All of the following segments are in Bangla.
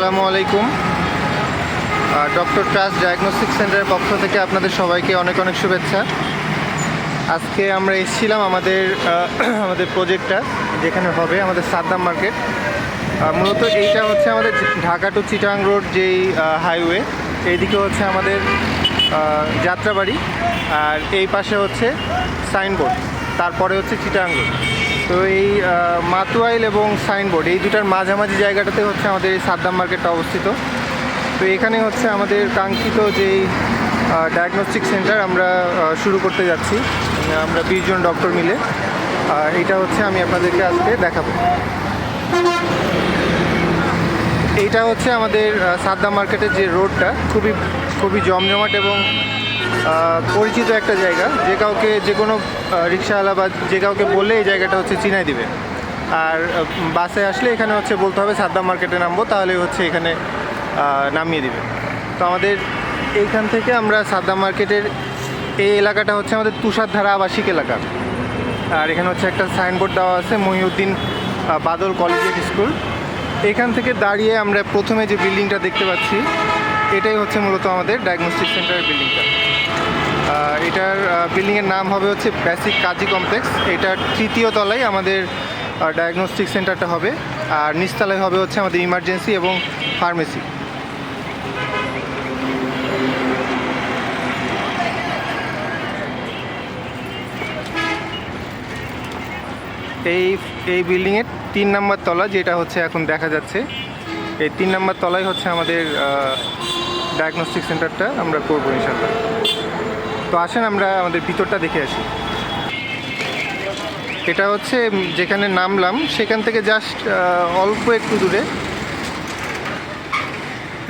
আসসালামু আলাইকুম। ডক্টর ট্রাস্ট ডায়াগনস্টিক সেন্টারের পক্ষ থেকে আপনাদের সবাইকে অনেক অনেক শুভেচ্ছা। আজকে আমরা এসেছিলাম আমাদের আমাদের প্রজেক্টটা, যেখানে হবে আমাদের সাদ্দাম মার্কেট। মূলত এইটা হচ্ছে আমাদের ঢাকা টু চিটাং রোড যেই হাইওয়ে, এইদিকে হচ্ছে আমাদের যাত্রাবাড়ি, আর এই পাশে হচ্ছে সাইনবোর্ড, তারপরে হচ্ছে চিটাং রোড। তো এই মাতুয়াইল এবং সাইনবোর্ড, এই দুটার মাঝামাঝি জায়গাটাতে হচ্ছে আমাদের এই সাদ্দাম মার্কেটটা অবস্থিত। তো এখানে হচ্ছে আমাদের কাঙ্ক্ষিত যেই ডায়াগনস্টিক সেন্টার আমরা শুরু করতে যাচ্ছি। আমরা বিশ জন ডক্টর মিলে। এটা হচ্ছে আমি আপনাদেরকে আজকে দেখাবো। এইটা হচ্ছে আমাদের সাদ্দাম মার্কেটের যে রোডটা, খুবই খুবই জমজমাট এবং পরিচিত একটা জায়গা, যে কাউকে যে কোনো রিক্সাওয়ালা বা যে কাউকে বললে এই জায়গাটা হচ্ছে চিনাই দিবে। আর বাসে আসলে এখানে হচ্ছে বলতে হবে সাদ্দাম মার্কেটে নামবো, তাহলে হচ্ছে এখানে নামিয়ে দিবে। তো আমাদের এইখান থেকে আমরা সাদ্দাম মার্কেটের এই এলাকাটা হচ্ছে আমাদের তুষারধারা আবাসিক এলাকা। আর এখানে হচ্ছে একটা সাইনবোর্ড দেওয়া আছে, মহিউদ্দিন বাদল কলেজিয়েট স্কুল। এখান থেকে দাঁড়িয়ে আমরা প্রথমে যে বিল্ডিংটা দেখতে পাচ্ছি, এটাই হচ্ছে মূলত আমাদের ডায়াগনস্টিক সেন্টারের বিল্ডিংটা। এটার বিল্ডিংয়ের নাম হবে হচ্ছে বেসিক কাজী কমপ্লেক্স এটার তৃতীয় তলায় আমাদের ডায়াগনস্টিক সেন্টারটা হবে। আর নিচতলায় হবে হচ্ছে আমাদের ইমার্জেন্সি এবং ফার্মেসি এই এই বিল্ডিংয়ের তিন নম্বর তলা যেটা হচ্ছে এখন দেখা যাচ্ছে, এই তিন নম্বর তলায় হচ্ছে আমাদের ডায়াগনস্টিক সেন্টারটা আমরা করব ইনশাল্লাহ তো আসেন, আমরা আমাদের ভিতরটা দেখে আসি। এটা হচ্ছে যেখানে নামলাম, সেখান থেকে জাস্ট অল্প একটু দূরে।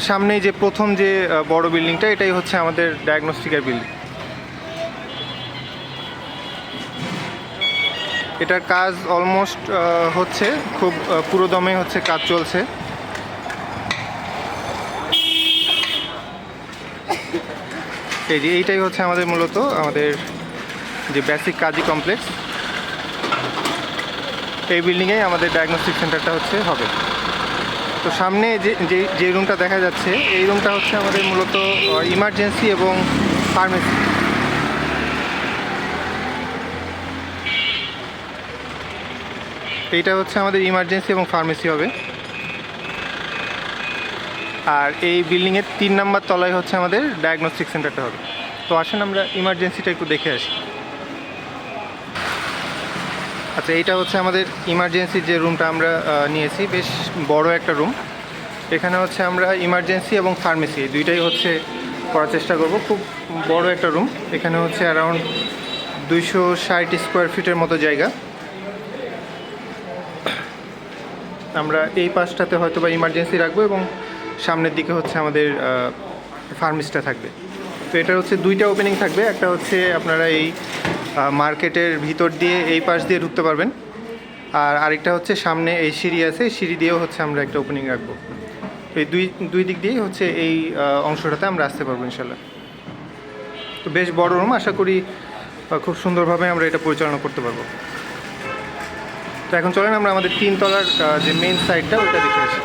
সামনে যে প্রথম যে বড় বিল্ডিংটা, এটাই হচ্ছে আমাদের ডায়াগনস্টিকের বিল্ডিং এটার কাজ অলমোস্ট হচ্ছে, খুব পুরোদমে হচ্ছে কাজ চলছে। এই যে এইটাই হচ্ছে আমাদের মূলত আমাদের যে বেসিক কাজী কমপ্লেক্স এই বিল্ডিংয়ে আমাদের ডায়াগনস্টিক সেন্টারটা হচ্ছে হবে। তো সামনে যে যে রুমটা দেখা যাচ্ছে, এই রুমটা হচ্ছে আমাদের মূলত ইমার্জেন্সি এবং ফার্মেসি এইটা হচ্ছে আমাদের ইমার্জেন্সি এবং ফার্মেসি হবে। আর এই বিল্ডিংয়ের তিন নাম্বার তলায় হচ্ছে আমাদের ডায়াগনস্টিক সেন্টারটা হবে। তো আসেন আমরা ইমার্জেন্সিটা একটু দেখে আসি। আচ্ছা এইটা হচ্ছে আমাদের ইমার্জেন্সির যে রুমটা আমরা নিয়েছি, বেশ বড় একটা রুম এখানে হচ্ছে আমরা ইমার্জেন্সি এবং ফার্মেসি দুইটাই হচ্ছে করার চেষ্টা করব। খুব বড় একটা রুম এখানে হচ্ছে অ্যারাউন্ড দুইশো ষাট স্কোয়ার ফিটের মতো জায়গা। আমরা এই পাশটাতে হয়তো বা ইমার্জেন্সি রাখব এবং সামনের দিকে হচ্ছে আমাদের ফার্মেসিটা থাকবে। তো এটা হচ্ছে দুইটা ওপেনিং থাকবে। একটা হচ্ছে আপনারা এই মার্কেটের ভিতর দিয়ে এই পাশ দিয়ে ঢুকতে পারবেন। আর আরেকটা হচ্ছে সামনে এই সিঁড়ি আছে। সিঁড়ি দিয়েও হচ্ছে আমরা একটা ওপেনিং রাখব। তো এই দুই দুই দিক দিয়েই হচ্ছে এই অংশটাতে আমরা আসতে পারব ইনশাল্লাহ। তো বেশ বড় রুম আশা করি খুব সুন্দরভাবে আমরা এটা পরিচালনা করতে পারব। তো এখন চলেন আমরা আমাদের তিনতলার যে মেন সাইডটা ওইটা দেখে আসি।